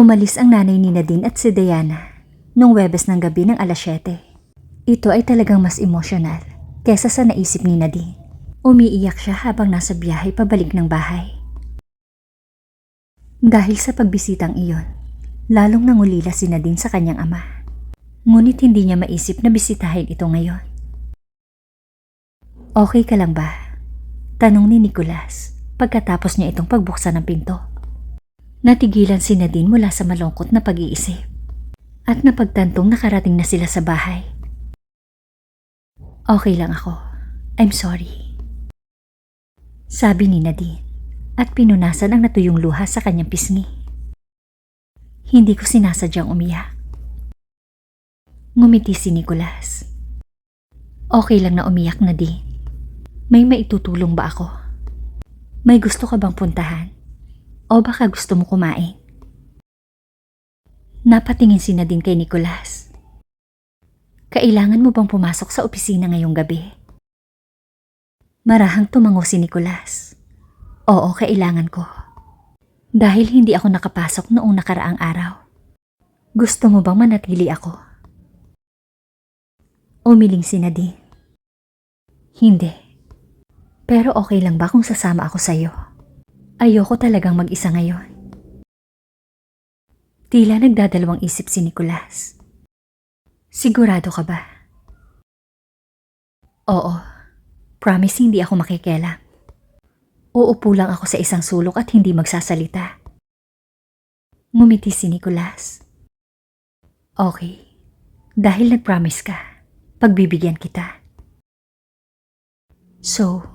Umalis ang nanay ni Nadine at si Diana nung Webes ng gabi ng alas 7. Ito ay talagang mas emosyonal kesa sa naisip ni Nadine. Umiiyak siya habang nasa biyahe pabalik ng bahay. Dahil sa pagbisitang iyon, lalong nangulila si Nadine sa kanyang ama. Ngunit hindi niya maisip na bisitahin ito ngayon. Okay ka lang ba? Tanong ni Nicholas pagkatapos niya itong pagbuksan ng pinto. Natigilan si Nadine mula sa malungkot na pag-iisip at napagtantong nakarating na sila sa bahay. Okay lang ako. I'm sorry. Sabi ni Nadine at pinunasan ang natuyong luha sa kanyang pisngi. Hindi ko sinasadyang umiyak. Ngumiti si Nicholas. Okay lang na umiyak na din. May maitutulong ba ako? May gusto ka bang puntahan? O baka gusto mo kumain? Napatingin si Nadine kay Nicholas. Kailangan mo bang pumasok sa opisina ngayong gabi? Marahang tumango si Nicholas. Oo, kailangan ko. Dahil hindi ako nakapasok noong nakaraang araw. Gusto mo bang manatili ako? Umiling si Nadine. Hindi. Pero okay lang ba kung sasama ako sa'yo? Ayoko talagang mag-isa ngayon. Tila nagdadalawang isip si Nicholas. Sigurado ka ba? Oo. Promise hindi ako makikialam. Uupo lang ako sa isang sulok at hindi magsasalita. Ngumiti si Nicholas. Okay. Dahil nag-promise ka, pagbibigyan kita. So,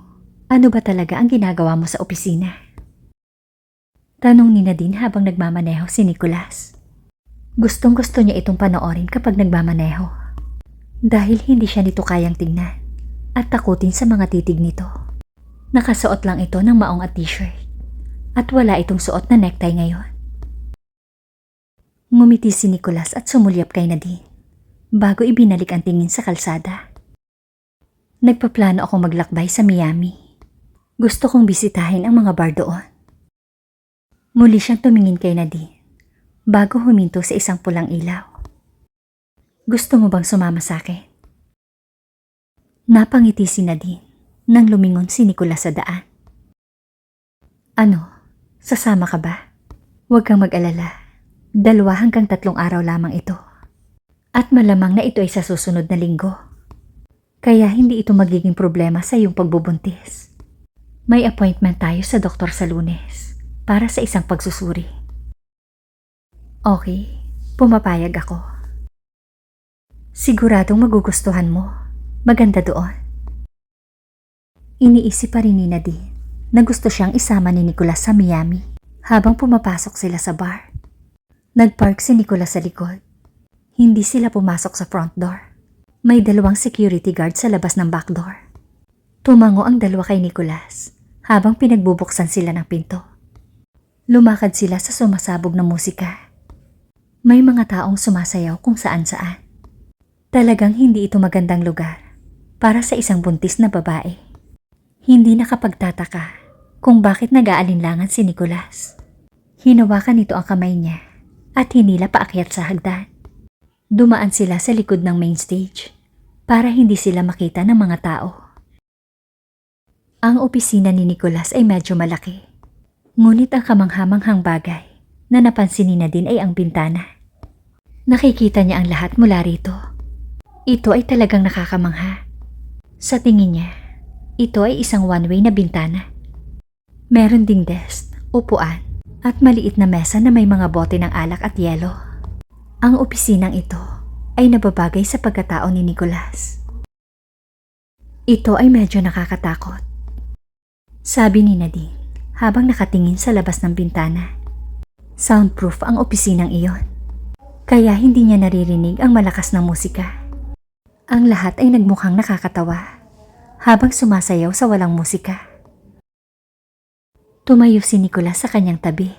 ano ba talaga ang ginagawa mo sa opisina? Tanong ni Nadine habang nagmamaneho si Nicholas. Gustong gusto niya itong panoorin kapag nagmamaneho. Dahil hindi siya nito kayang tingnan at takutin sa mga titig nito. Nakasuot lang ito ng maong at t-shirt at wala itong suot na necktie ngayon. Ngumiti si Nicholas at sumulyap kay Nadine bago ibinalik ang tingin sa kalsada. Nagpaplano ako maglakbay sa Miami. Gusto kong bisitahin ang mga bar doon. Muli siyang tumingin kay Nadine bago huminto sa isang pulang ilaw. Gusto mo bang sumama sa akin? Napangiti si Nadine nang lumingon si Nicolas sa daan. Ano? Sasama ka ba? Huwag kang mag-alala. Dalawa hanggang tatlong araw lamang ito. At malamang na ito ay sa susunod na linggo. Kaya hindi ito magiging problema sa iyong pagbubuntis. May appointment tayo sa doktor sa lunes para sa isang pagsusuri. Okay, pumapayag ako. Siguradong magugustuhan mo. Maganda doon. Iniisip pa rin ni Nadine na gusto siyang isama ni Nicolas sa Miami habang pumapasok sila sa bar. Nagpark si Nicolas sa likod. Hindi sila pumasok sa front door. May dalawang security guard sa labas ng back door. Tumango ang dalawa kay Nicolas habang pinagbubuksan sila ng pinto. Lumakad sila sa sumasabog na musika. May mga taong sumasayaw kung saan-saan. Talagang hindi ito magandang lugar para sa isang buntis na babae. Hindi nakapagtataka kung bakit nag-aalinlangan si Nicholas. Hinawakan nito ang kamay niya at hinila paakyat sa hagdan. Dumaan sila sa likod ng main stage para hindi sila makita ng mga tao. Ang opisina ni Nicholas ay medyo malaki. Ngunit ang kamanghamanghang bagay na napansin ni Nadine ay ang bintana. Nakikita niya ang lahat mula rito. Ito ay talagang nakakamangha. Sa tingin niya, ito ay isang one-way na bintana. Meron ding desk, upuan, at maliit na mesa na may mga bote ng alak at yelo. Ang opisinang ito ay nababagay sa pagkatao ni Nicholas. Ito ay medyo nakakatakot. Sabi ni Nadine habang nakatingin sa labas ng bintana. Soundproof ang opisinang iyon. Kaya hindi niya naririnig ang malakas na musika. Ang lahat ay nagmukhang nakakatawa habang sumasayaw sa walang musika. Tumayo si Nicolas sa kanyang tabi.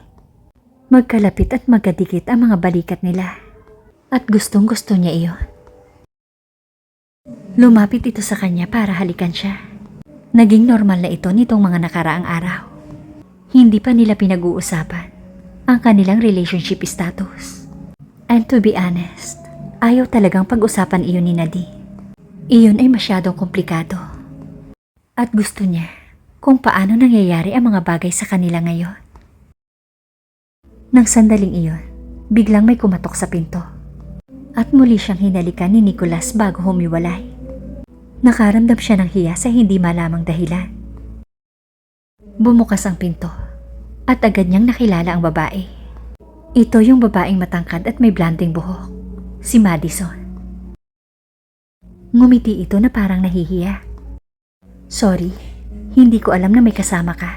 Magkalapit at magkadikit ang mga balikat nila. At gustong gusto niya iyon. Lumapit ito sa kanya para halikan siya. Naging normal na ito nitong mga nakaraang araw. Hindi pa nila pinag-uusapan ang kanilang relationship status. And to be honest, ayaw talagang pag-usapan iyon ni Nadine. Iyon ay masyadong komplikado. At gusto niya kung paano nangyayari ang mga bagay sa kanila ngayon. Nang sandaling iyon, biglang may kumatok sa pinto. At muli siyang hinalikan ni Nicholas bago humiwalay. Nakaramdam siya ng hiya sa hindi malamang dahilan. Bumukas ang pinto at agad niyang nakilala ang babae. Ito yung babaeng matangkad at may blanding buhok, si Madison. Ngumiti ito na parang nahihiya. Sorry, hindi ko alam na may kasama ka.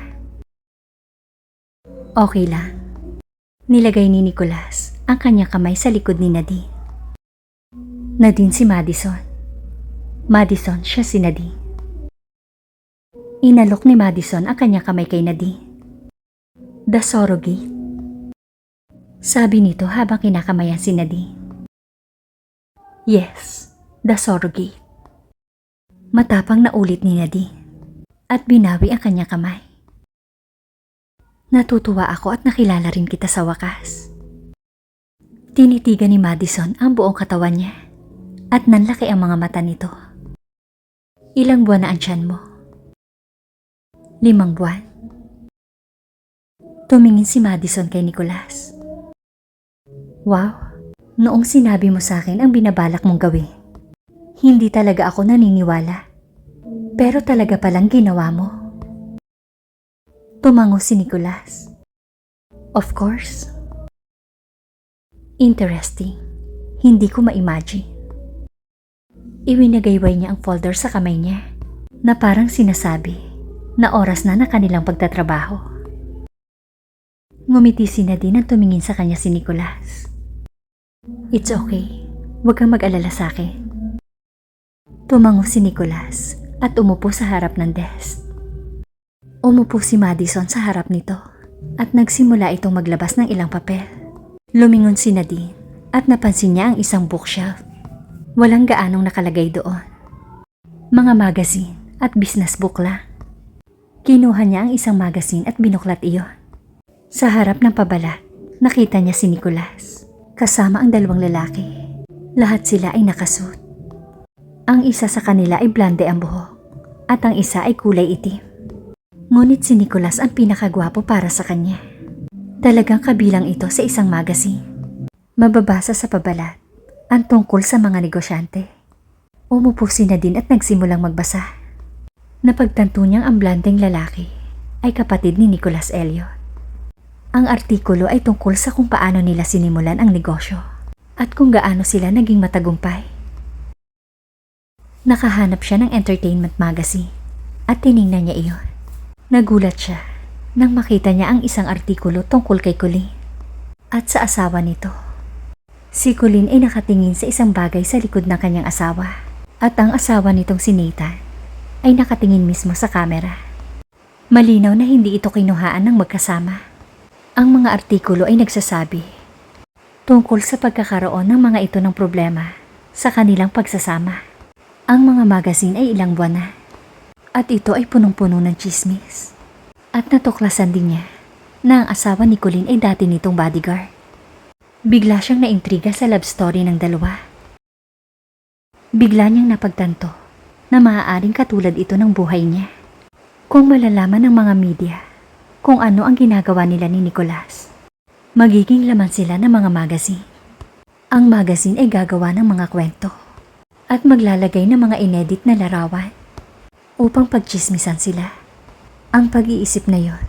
Okay lang. Nilagay ni Nicholas ang kanyang kamay sa likod ni Nadine. Nadine si Madison. Madison siya si Nadine. Inalok ni Madison ang kanyang kamay kay Nadine. The surrogate. Sabi nito habang kinakamayan si Nadine. Yes, the surrogate. Matapang na ulit ni Nadine at binawi ang kanyang kamay. Natutuwa ako at nakilala rin kita sa wakas. Tinitigan ni Madison ang buong katawan niya at nanlaki ang mga mata nito. Ilang buwan na ang tiyan mo? Limang buwan. Tumingin si Madison kay Nicholas. Wow, noong sinabi mo sa akin ang binabalak mong gawin, hindi talaga ako naniniwala. Pero talaga palang ginawa mo. Tumango si Nicholas. Of course. Interesting. Hindi ko ma-imagine. Iwinagayway niya ang folder sa kamay niya na parang sinasabi na oras na na kanilang pagtatrabaho. Ngumiti si Nadine at tumingin sa kanya si Nicholas. It's okay. Huwag kang mag-alala sa akin. Tumango si Nicholas at umupo sa harap ng desk. Umupo si Madison sa harap nito at nagsimula itong maglabas ng ilang papel. Lumingon si Nadine at napansin niya ang isang bookshelf. Walang gaanong nakalagay doon. Mga magazine at business book lang. Kinuha niya ang isang magazine at binuklat iyon. Sa harap ng pabalat, nakita niya si Nicholas. Kasama ang dalawang lalaki. Lahat sila ay nakasuot. Ang isa sa kanila ay blonde ang buhok at ang isa ay kulay itim. Ngunit si Nicholas ang pinakagwapo para sa kanya. Talagang kabilang ito sa isang magazine. Mababasa sa pabalat ang tungkol sa mga negosyante. Umupo si Nadine at nagsimulang magbasa. Napagtanto niyang ang blandeng lalaki ay kapatid ni Nicholas Elliot. Ang artikulo ay tungkol sa kung paano nila sinimulan ang negosyo at kung gaano sila naging matagumpay. Nakahanap siya ng entertainment magazine at tiningnan niya iyon. Nagulat siya nang makita niya ang isang artikulo tungkol kay Colleen at sa asawa nito. Si Colleen ay nakatingin sa isang bagay sa likod ng kanyang asawa at ang asawa nitong si Nathan ay nakatingin mismo sa kamera. Malinaw na hindi ito kinuhaan ng magkasama. Ang mga artikulo ay nagsasabi tungkol sa pagkakaroon ng mga ito ng problema sa kanilang pagsasama. Ang mga magazine ay ilang buwan na at ito ay punong-puno ng chismis. At natuklasan din niya na ang asawa ni Colleen ay dati nitong bodyguard. Bigla siyang naintriga sa love story ng dalawa. Bigla niyang napagtanto na maaaring katulad ito ng buhay niya. Kung malalaman ng mga media kung ano ang ginagawa nila ni Nicholas, magiging laman sila ng mga magazine. Ang magazine ay gagawa ng mga kwento at maglalagay ng mga inedit na larawan upang pagchismisan sila. Ang pag-iisip na yon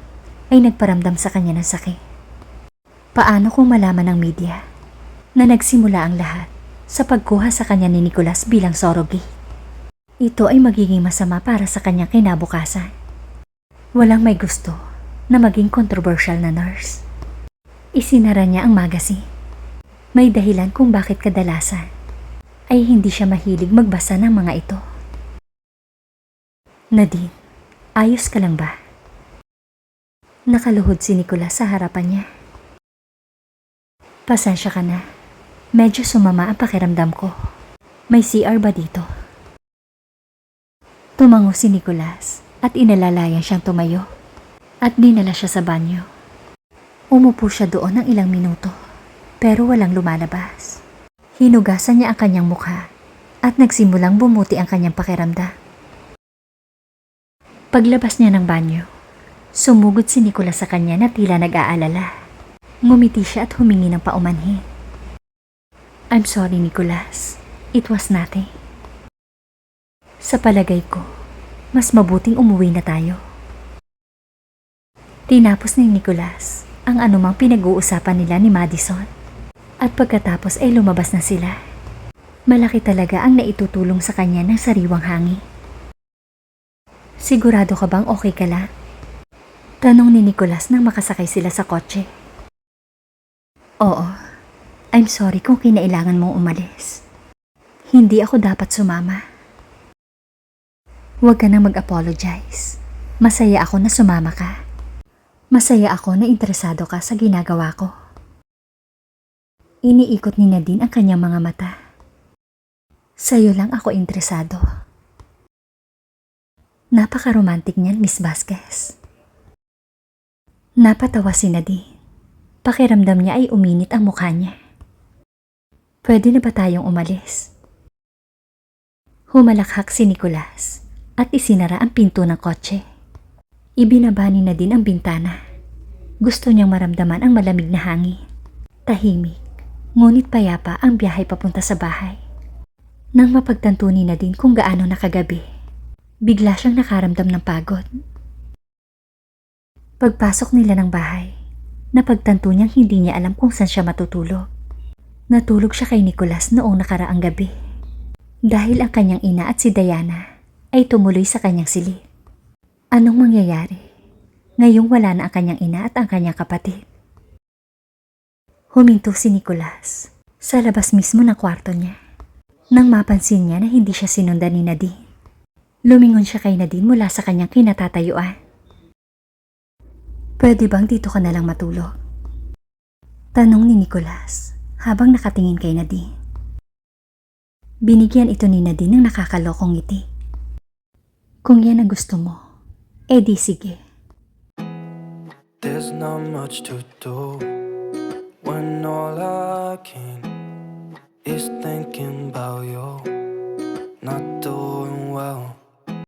ay nagparamdam sa kanya ng sakit. Paano kung malaman ng media na nagsimula ang lahat sa pagkuha sa kanya ni Nicholas bilang surrogate? Ito ay magiging masama para sa kanyang kinabukasan. Walang may gusto na maging controversial na nurse. Isinara niya ang magazine. May dahilan kung bakit kadalasan ay hindi siya mahilig magbasa ng mga ito. Nadine, ayos ka lang ba? Nakaluhod si Nicolas sa harapan niya. Pasensya ka na. Medyo sumama ang pakiramdam ko. May CR ba dito? Tumango si Nicolas at inalalayan siyang tumayo at dinala siya sa banyo. Umupo siya doon ng ilang minuto, pero walang lumalabas. Hinugasan niya ang kanyang mukha at nagsimulang bumuti ang kanyang pakiramdam. Paglabas niya ng banyo, sumugod si Nicolas sa kanya na tila nag-aalala. Ngumiti siya at humingi ng paumanhin. I'm sorry, Nicolas. It was nothing. Sa palagay ko, mas mabuting umuwi na tayo. Tinapos ni Nicolas ang anumang pinag-uusapan nila ni Madison. At pagkatapos ay lumabas na sila. Malaki talaga ang naitutulong sa kanya ng sariwang hangin. Sigurado ka bang okay ka lang? Tanong ni Nicolas nang makasakay sila sa kotse. Oo. I'm sorry kung kinailangan mong umalis. Hindi ako dapat sumama. Huwag ka nang mag-apologize. Masaya ako na sumama ka. Masaya ako na interesado ka sa ginagawa ko. Iniikot ni Nadine ang kanyang mga mata. Sa'yo lang ako interesado. Napaka-romantic niyan, Miss Vasquez. Napatawa si Nadine. Pakiramdam niya ay uminit ang mukha niya. Pwede na ba tayong umalis? Humalakhak si Nicolas at isinara ang pinto ng kotse. Ibinabani na din ang bintana. Gusto niyang maramdaman ang malamig na hangin. Tahimik, ngunit payapa ang biyahe papunta sa bahay. Nang mapagtanto ni Nadine kung gaano nakagabi, bigla siyang nakaramdam ng pagod. Pagpasok nila ng bahay, napagtanto niyang hindi niya alam kung saan siya matutulog. Natulog siya kay Nicolas noong nakaraang gabi. Dahil ang kanyang ina at si Diana ay tumuloy sa kanyang silid. Anong mangyayari? Ngayong wala na ang kanyang ina at ang kanyang kapatid. Huminto si Nicolas sa labas mismo ng kwarto niya. Nang mapansin niya na hindi siya sinundan ni Nadine. Lumingon siya kay Nadine mula sa kanyang kinatatayuan. Pwede bang dito ka na lang matulog? Tanong ni Nicolas habang nakatingin kay Nadine. Binigyan ito ni Nadine ng nakakalokong ngiti. Kung yan ang gusto mo, sige. There's not much to do when all I can is thinking about you. Not doing well,